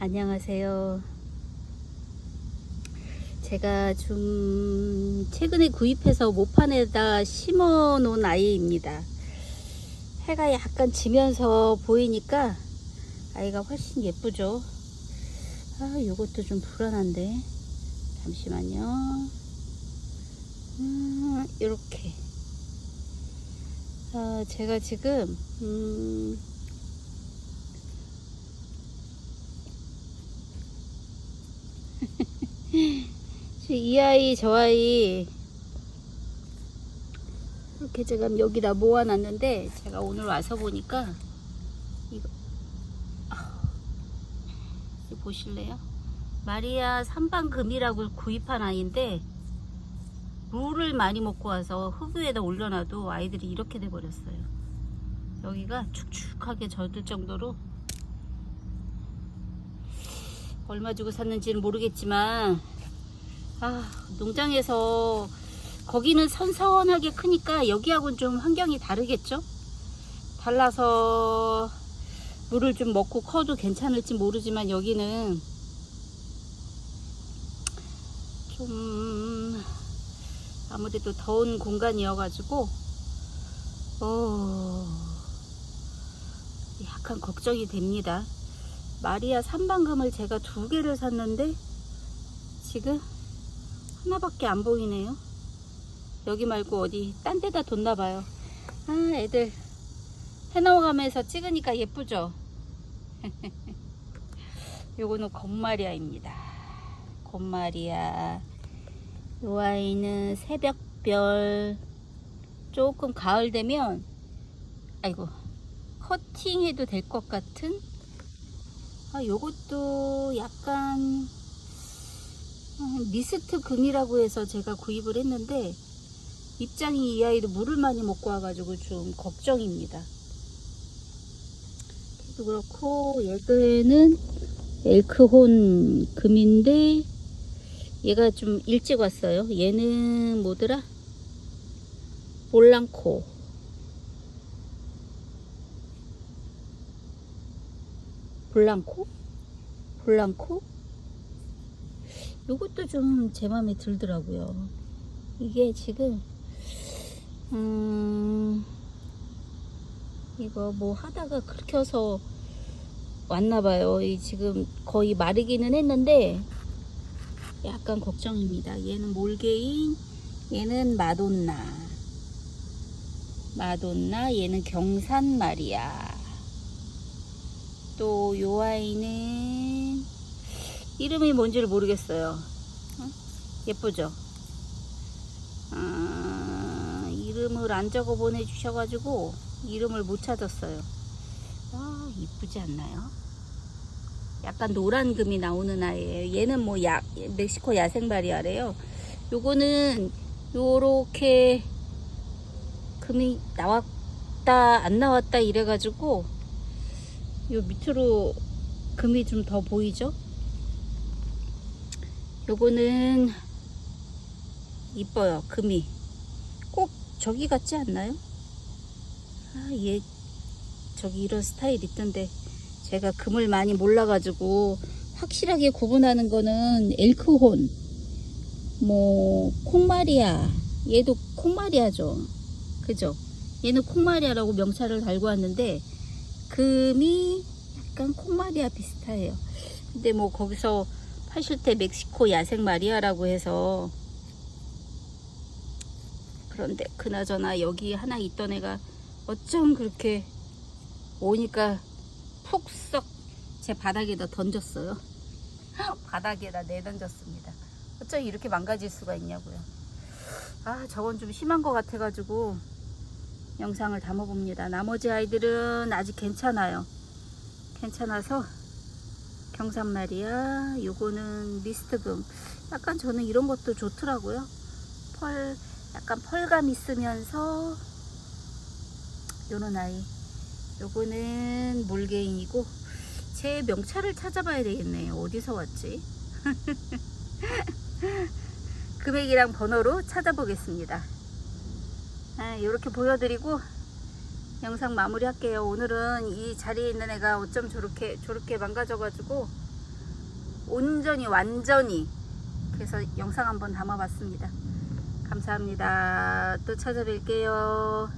안녕하세요. 제가 좀 최근에 구입해서 모판에다 심어 놓은 아이입니다. 해가 약간 지면서 보이니까 아이가 훨씬 예쁘죠. 아, 요것도 좀 불안한데. 잠시만요. 음, 요렇게. 아, 제가 지금, 음, 이 아이 저 아이 이렇게 제가 여기다 모아놨는데 제가 오늘 와서 보니까 이거 아, 보실래요? 마리아 삼방금이라고 구입한 아이인데 물을 많이 먹고 와서 흙위에다 올려놔도 아이들이 이렇게 돼버렸어요. 여기가 축축하게 젖을 정도로 얼마 주고 샀는지는 모르겠지만 아 농장에서 거기는 선선하게 크니까 여기하고는 좀 환경이 다르겠죠? 달라서 물을 좀 먹고 커도 괜찮을지 모르지만 여기는 좀 아무래도 더운 공간이어 가지고 어 약간 걱정이 됩니다. 마리아 삼방금을 제가 두 개를 샀는데 지금 하나밖에 안 보이네요. 여기 말고 어디 딴 데다 뒀나 봐요. 아 애들 해넘어가면서 찍으니까 예쁘죠? 요거는 곰마리아입니다. 곰마리아. 요 아이는 새벽별 조금 가을 되면 아이고 커팅해도 될 것 같은 아, 요것도 약간 음, 미스트 금이라고 해서 제가 구입을 했는데 입장이 이 아이도 물을 많이 먹고 와가지고 좀 걱정입니다. 그래도 그렇고 얘는 엘크혼 금인데 얘가 좀 일찍 왔어요. 얘는 뭐더라? 볼랑코 볼랑코? 볼랑코? 요것도 좀 제 마음에 들더라고요. 이게 지금 음 이거 뭐 하다가 긁혀서 왔나봐요. 이 지금 거의 마르기는 했는데 약간 걱정입니다. 얘는 몰개인, 얘는 마돈나, 마돈나, 얘는 경산 마리아. 또 요 아이는 이름이 뭔지를 모르겠어요. 어? 예쁘죠? 아, 이름을 안 적어 보내주셔가지고 이름을 못 찾았어요. 아, 이쁘지 않나요? 약간 노란 금이 나오는 아이예요. 얘는 뭐 야, 멕시코 야생바리아래요. 요거는 요렇게 금이 나왔다 안 나왔다 이래가지고 요 밑으로 금이 좀 더 보이죠? 요거는 이뻐요 금이. 꼭 저기 같지 않나요? 아얘 저기 이런 스타일 있던데 제가 금을 많이 몰라가지고 확실하게 구분하는 거는 엘크혼 뭐 콩마리아. 얘도 콩마리아죠. 그죠? 얘는 콩마리아라고 명찰을 달고 왔는데 금이 약간 콩마리아 비슷해요. 근데 뭐 거기서 때 멕시코 야생 마리아라고 해서. 그런데 그나저나 여기 하나 있던 애가 어쩜 그렇게 오니까 푹 썩 제 바닥에다 던졌어요. 바닥에다 내던졌습니다. 어쩜 이렇게 망가질 수가 있냐고요. 아 저건 좀 심한 것 같아 가지고 영상을 담아 봅니다. 나머지 아이들은 아직 괜찮아요. 괜찮아서 경산마리아 요거는 미스트금. 약간 저는 이런 것도 좋더라고요. 펄 약간 펄감 있으면서 요런 아이. 요거는 몰개인이고 제 명찰을 찾아봐야 되겠네요 어디서 왔지? 금액이랑 번호로 찾아보겠습니다. 아, 이렇게 보여드리고 영상 마무리할게요. 오늘은 이 자리에 있는 애가 어쩜 저렇게 저렇게 망가져가지고 온전히 완전히 그래서 영상 한번 담아봤습니다. 감사합니다. 또 찾아뵐게요.